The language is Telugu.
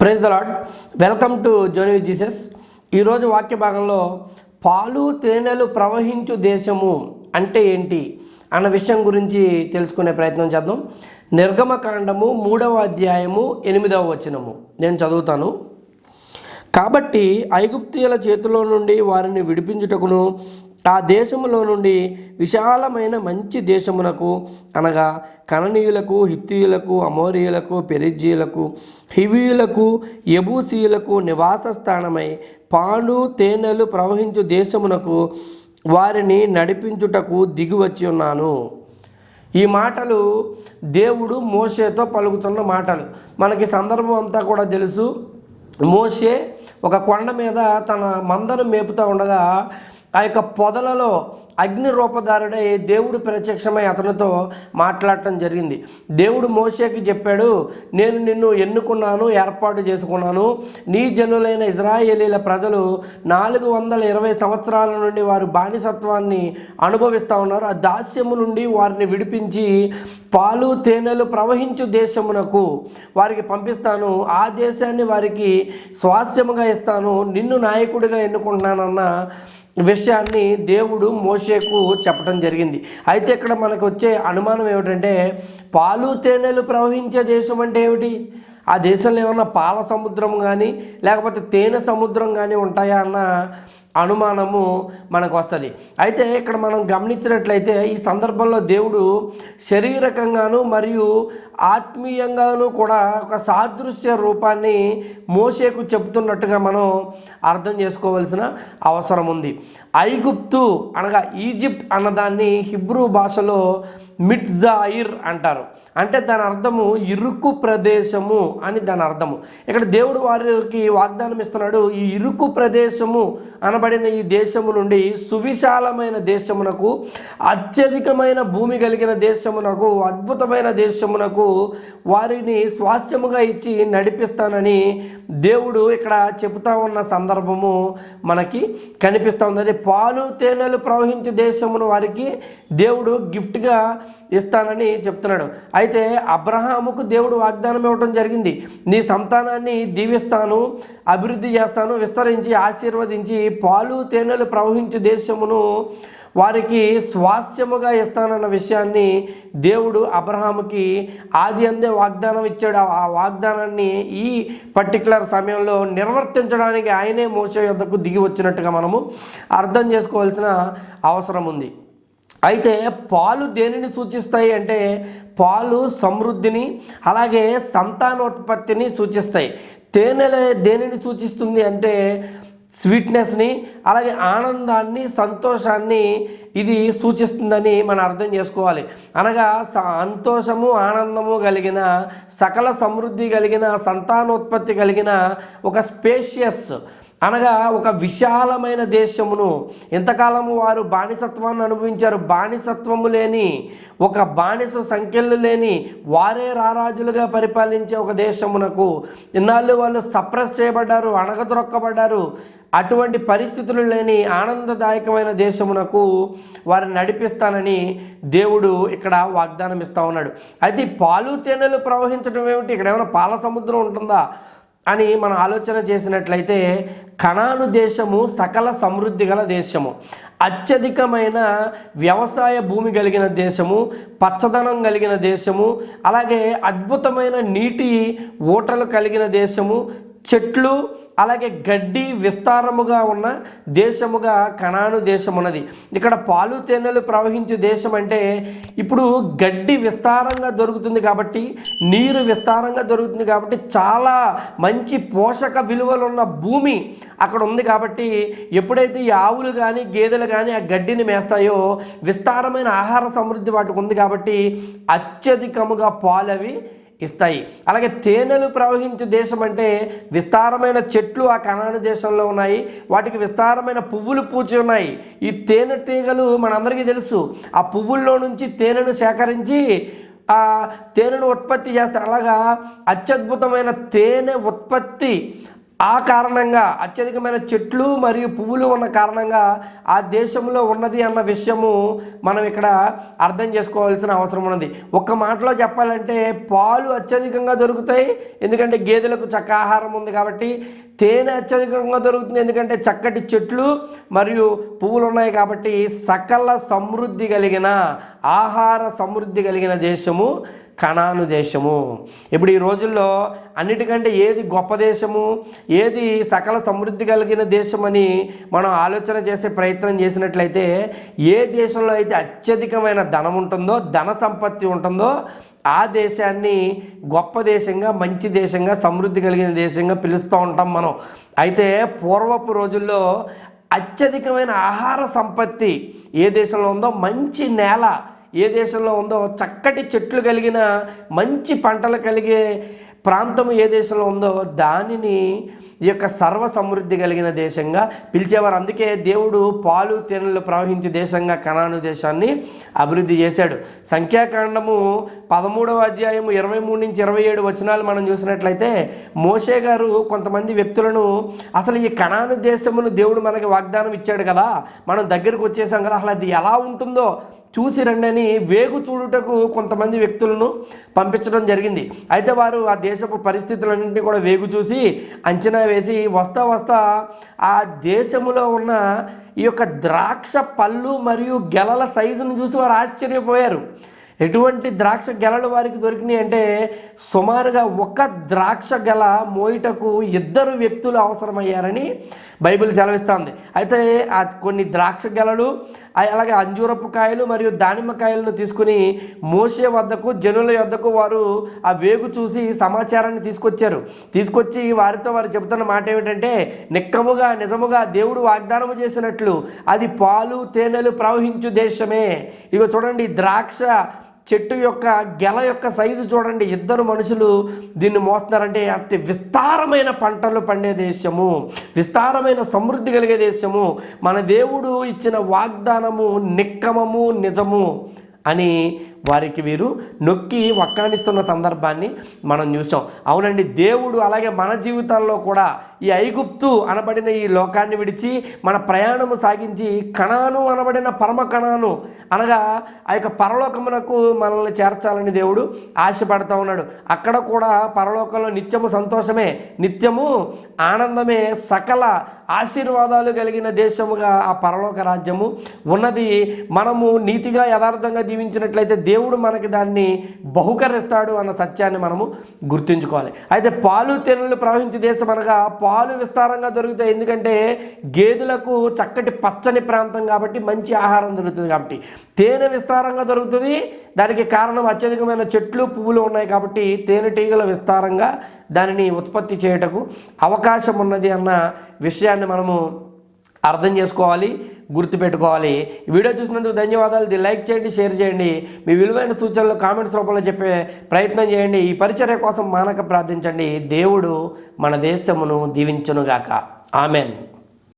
Praise the lord welcome to జోని Jesus ఈరోజు వాక్య భాగంలో పాలు తేనెలు ప్రవహించు దేశము అంటే ఏంటి అన్న విషయం గురించి తెలుసుకునే ప్రయత్నం చేద్దాం. నిర్గమకాండము మూడవ అధ్యాయము ఎనిమిదవ వచనము. నేను చదువుతాను. కాబట్టి ఐగుప్తీయుల చేతిలో నుండి వారిని విడిపించుటకును ఆ దేశములో నుండి విశాలమైన మంచి దేశమునకు అనగా కననీయులకు హిత్తియులకు అమోరియులకు పెరిజీయులకు హివీయులకు యబూసీయులకు నివాస స్థానమై పాలు తేనెలు ప్రవహించు దేశమునకు వారిని నడిపించుటకు దిగివచ్చి ఉన్నాను. ఈ మాటలు దేవుడు మోషేతో పలుకుతున్న మాటలు. మనకి సందర్భం అంతా కూడా తెలుసు. మోషే ఒక కొండ మీద తన మందను మేపుతూ ఉండగా ఆ యొక్క పొదలలో అగ్ని రూపధారుడై దేవుడు ప్రత్యక్షమై అతనితో మాట్లాడటం జరిగింది. దేవుడు మోషేకి చెప్పాడు నేను నిన్ను ఎన్నుకున్నాను ఏర్పాటు చేసుకున్నాను. నీ జనులైన ఇజ్రాయేలీల ప్రజలు నాలుగు వందల ఇరవై సంవత్సరాల నుండి వారు బానిసత్వాన్ని అనుభవిస్తూ ఉన్నారు. ఆ దాస్యము నుండి వారిని విడిపించి పాలు తేనెలు ప్రవహించు దేశమునకు వారికి పంపిస్తాను. ఆ దేశాన్ని వారికి స్వాస్యముగా ఇస్తాను. నిన్ను నాయకుడిగా ఎన్నుకుంటున్నానన్న విషయాన్ని దేవుడు మోషేకు చెప్పడం జరిగింది. అయితే ఇక్కడ మనకు వచ్చే అనుమానం ఏమిటంటే పాలు తేనెలు ప్రవహించే దేశం అంటే ఏమిటి? ఆ దేశంలో ఏమన్నా పాల సముద్రం కానీ లేకపోతే తేనె సముద్రం కానీ ఉంటాయా అన్న అనుమానము మనకు వస్తుంది అయితే ఇక్కడ మనం గమనించినట్లయితే ఈ సందర్భంలో దేవుడు శరీరకంగాను మరియు ఆత్మీయంగాను కూడా ఒక సాదృశ్య రూపాన్ని మోసేకు చెబుతున్నట్టుగా మనం అర్థం చేసుకోవాల్సిన అవసరం ఉంది ఐగుప్తు అనగా ఈజిప్ట్ అన్నదాన్ని హిబ్రూ భాషలో మిట్జాయిర్ అంటారు. అంటే దాని అర్థము ఇరుకు ప్రదేశము అని దాని అర్థము. ఇక్కడ దేవుడు వారికి వాగ్దానం ఇస్తున్నాడు ఈ ఇరుకు ప్రదేశము అనబడిన ఈ దేశము నుండి సువిశాలమైన దేశమునకు అత్యధికమైన భూమి కలిగిన దేశమునకు అద్భుతమైన దేశమునకు వారిని స్వాస్థ్యముగా ఇచ్చి నడిపిస్తానని దేవుడు ఇక్కడ చెబుతా ఉన్న సందర్భము మనకి కనిపిస్తూ ఉంది అదే పాలు తేనెలు ప్రవహించే దేశమును వారికి దేవుడు గిఫ్ట్గా ఇస్తానని చెప్తున్నాడు. అయితే అబ్రహాముకు దేవుడు వాగ్దానం ఇవ్వటం జరిగింది. నీ సంతానాన్ని దీవిస్తాను అభివృద్ధి చేస్తాను విస్తరించి ఆశీర్వదించి పాలు తేనెలు ప్రవహించే దేశమును వారికి స్వాస్యముగా ఇస్తానన్న విషయాన్ని దేవుడు అబ్రహాముకి ఆది అందే వాగ్దానం ఇచ్చాడు. ఆ వాగ్దానాన్ని ఈ పర్టికులర్ సమయంలో నిర్వర్తించడానికి ఆయనే మోస యొద్దకు దిగి వచ్చినట్టుగా మనము అర్థం చేసుకోవాల్సిన అవసరం ఉంది. అయితే పాలు దేనిని సూచిస్తాయి అంటే పాలు సమృద్ధిని అలాగే సంతానోత్పత్తిని సూచిస్తాయి. తేనెల దేనిని సూచిస్తుంది అంటే స్వీట్నెస్ని అలాగే ఆనందాన్ని సంతోషాన్ని ఇది సూచిస్తుందని మనం అర్థం చేసుకోవాలి. అనగా సంతోషము ఆనందము కలిగిన సకల సమృద్ధి కలిగిన సంతానోత్పత్తి కలిగిన ఒక స్పేషియస్. అనగా ఒక విశాలమైన దేశమును. ఎంతకాలము వారు బానిసత్వాన్ని అనుభవించారు. బానిసత్వము లేని ఒక బానిస సంఖ్యలు లేని వారే రారాజులుగా పరిపాలించే ఒక దేశమునకు ఇన్నాళ్ళు వాళ్ళు సప్రెస్ చేయబడ్డారు అణగదొరక్కబడ్డారు. అటువంటి పరిస్థితులు లేని ఆనందదాయకమైన దేశమునకు వారిని నడిపిస్తానని దేవుడు ఇక్కడ వాగ్దానం ఇస్తూ ఉన్నాడు. అయితే పాలు తేనెలు ప్రవహించడం ఏమిటి? ఇక్కడ ఏమైనా పాల సముద్రం ఉంటుందా? అని మనం ఆలోచన చేసినట్లయితే కణాను దేశము సకల సమృద్ధి గల దేశము. అత్యధికమైన వ్యవసాయ భూమి కలిగిన దేశము పచ్చదనం కలిగిన దేశము అలాగే అద్భుతమైన నీటి ఓటలు కలిగిన దేశము చెట్లు అలాగే గడ్డి విస్తారముగా ఉన్న దేశముగా కణాను దేశం ఉన్నది ఇక్కడ పాలు తేనెలు ప్రవహించే దేశం అంటే ఇప్పుడు గడ్డి విస్తారంగా దొరుకుతుంది కాబట్టి నీరు విస్తారంగా దొరుకుతుంది కాబట్టి చాలా మంచి పోషక విలువలు ఉన్న భూమి అక్కడ ఉంది కాబట్టి ఎప్పుడైతే ఈ ఆవులు కానీ గేదెలు కానీ ఆ గడ్డిని మేస్తాయో విస్తారమైన ఆహార సమృద్ధి వాటికి ఉంది కాబట్టి అత్యధికముగా పాలు అవి ఇస్తాయి. అలాగే తేనెలు ప్రవహించే దేశం అంటే విస్తారమైన చెట్లు ఆ కనాడు దేశంలో ఉన్నాయి. వాటికి విస్తారమైన పువ్వులు పూచి ఉన్నాయి. ఈ తేనెటీగలు మనందరికీ తెలుసు. ఆ పువ్వుల్లో నుంచి తేనెను సేకరించి ఆ తేనెను ఉత్పత్తి చేస్తారు అలాగా అత్యద్భుతమైన తేనె ఉత్పత్తి ఆ కారణంగా అత్యధికమైన చెట్లు మరియు పువ్వులు ఉన్న కారణంగా ఆ దేశంలో ఉన్నది అన్న విషయము మనం ఇక్కడ అర్థం చేసుకోవాల్సిన అవసరం ఉన్నది. ఒక్క మాటలో చెప్పాలంటే పాలు అత్యధికంగా దొరుకుతాయి ఎందుకంటే గేదెలకు చక్క ఆహారం ఉంది కాబట్టి. తేనె అత్యధికంగా దొరుకుతుంది ఎందుకంటే చక్కటి చెట్లు మరియు పువ్వులు ఉన్నాయి కాబట్టి సకల సమృద్ధి కలిగిన ఆహార సమృద్ధి కలిగిన దేశము. కణాను దేశము. ఇప్పుడు ఈ రోజుల్లో అన్నిటికంటే ఏది గొప్ప దేశము ఏది సకల సమృద్ధి కలిగిన దేశమని మనం ఆలోచన చేసే ప్రయత్నం చేసినట్లయితే ఏ దేశంలో అయితే అత్యధికమైన ధనం ఉంటుందో ధన సంపత్తి ఉంటుందో ఆ దేశాన్ని గొప్ప దేశంగా మంచి దేశంగా సమృద్ధి కలిగిన దేశంగా పిలుస్తూ ఉంటాం మనం. అయితే పూర్వపు రోజుల్లో అత్యధికమైన ఆహార సంపత్తి ఏ దేశంలో ఉందో మంచి నేల ఏ దేశంలో ఉందో చక్కటి చెట్లు కలిగిన మంచి పంటలు కలిగే ప్రాంతం ఏ దేశంలో ఉందో దానిని ఈ యొక్క సర్వ సమృద్ధి కలిగిన దేశంగా పిలిచేవారు. అందుకే దేవుడు పాలు తేనెలు ప్రవహించే దేశంగా కణాను దేశాన్ని అభివృద్ధి చేశాడు. సంఖ్యాకాండము పదమూడవ అధ్యాయము ఇరవై మూడు నుంచి ఇరవై ఏడు వచనాలు మనం చూసినట్లయితే మోషే గారు కొంతమంది వ్యక్తులను అసలు ఈ కణాను దేశమును దేవుడు మనకి వాగ్దానం ఇచ్చాడు కదా. మనం దగ్గరకు వచ్చేసాం కదా అసలు అది ఎలా ఉంటుందో చూసి రండని వేగు చూడుటకు కొంతమంది వ్యక్తులను పంపించడం జరిగింది. అయితే వారు ఆ దేశపు పరిస్థితులన్నింటినీ కూడా వేగు చూసి అంచనా వేసి వస్తా వస్తా ఆ దేశములో ఉన్న ఈ యొక్క ద్రాక్ష పళ్ళు మరియు గెలల సైజును చూసి వారు ఆశ్చర్యపోయారు. ఎటువంటి ద్రాక్ష గెలలు వారికి దొరికినాయి అంటే సుమారుగా ఒక ద్రాక్ష గెల మోయిటకు ఇద్దరు వ్యక్తులు అవసరమయ్యారని బైబిల్ సెలవిస్తుంది. అయితే ఆ కొన్ని ద్రాక్ష గెలలు అలాగే అంజూరపు కాయలు మరియు దానిమ్మకాయలను తీసుకుని మోసే వద్దకు జనుల వద్దకు వారు ఆ వేగు చూసి సమాచారాన్ని తీసుకొచ్చారు. తీసుకొచ్చి వారితో వారు చెబుతున్న మాట ఏమిటంటే నిక్కముగా నిజముగా దేవుడు వాగ్దానము చేసినట్లు అది పాలు తేనెలు ప్రవహించు దేశమే. ఇక చూడండి ద్రాక్ష చెట్టు యొక్క గెల యొక్క సైజు చూడండి. ఇద్దరు మనుషులు దీన్ని మోస్తున్నారంటే అట్టి విస్తారమైన పంటలు పండే దేశము. విస్తారమైన సమృద్ధి కలిగే దేశము. మన దేవుడు ఇచ్చిన వాగ్దానము నిక్కమము నిజము అని వారికి వీరు నొక్కి వక్కానిస్తున్న సందర్భాన్ని మనం చూసాం. అవునండి దేవుడు అలాగే మన జీవితాల్లో కూడా ఈ ఐగుప్తు అనబడిన ఈ లోకాన్ని విడిచి మన ప్రయాణము సాగించి కణాను అనబడిన పరమ కణాను అనగా ఆ యొక్క పరలోకమునకు మనల్ని చేర్చాలని దేవుడు ఆశపడతా ఉన్నాడు. అక్కడ కూడా పరలోకంలో నిత్యము సంతోషమే నిత్యము ఆనందమే సకల ఆశీర్వాదాలు కలిగిన దేశముగా ఆ పరలోక రాజ్యము ఉన్నది. మనము నీతిగా యథార్థంగా దీవించినట్లయితే దేవుడు మనకి దాన్ని బహుకరిస్తాడు అన్న సత్యాన్ని మనము గుర్తుంచుకోవాలి. అయితే పాలు తేనెలు ప్రవహించే దేశం అనగా పాలు విస్తారంగా దొరుకుతాయి. ఎందుకంటే గేదెలకు చక్కటి పచ్చని ప్రాంతం కాబట్టి మంచి ఆహారం దొరుకుతుంది కాబట్టి. తేనె విస్తారంగా దొరుకుతుంది. దానికి కారణం అత్యధికమైన చెట్లు పువ్వులు ఉన్నాయి కాబట్టి తేనెటీగలు విస్తారంగా దానిని ఉత్పత్తి చేయుటకు అవకాశం ఉన్నది అన్న విషయాన్ని మనము అర్థం చేసుకోవాలి. గుర్తుపెట్టుకోవాలి. వీడియో చూసినందుకు ధన్యవాదాలు. ఇది లైక్ చేయండి షేర్ చేయండి. మీ విలువైన సూచనలు కామెంట్స్ రూపంలో చెప్పే ప్రయత్నం చేయండి. ఈ పరిచర్య కోసం మానక ప్రార్థించండి. దేవుడు మన దేశమును దీవించునుగాక. ఆమెన్.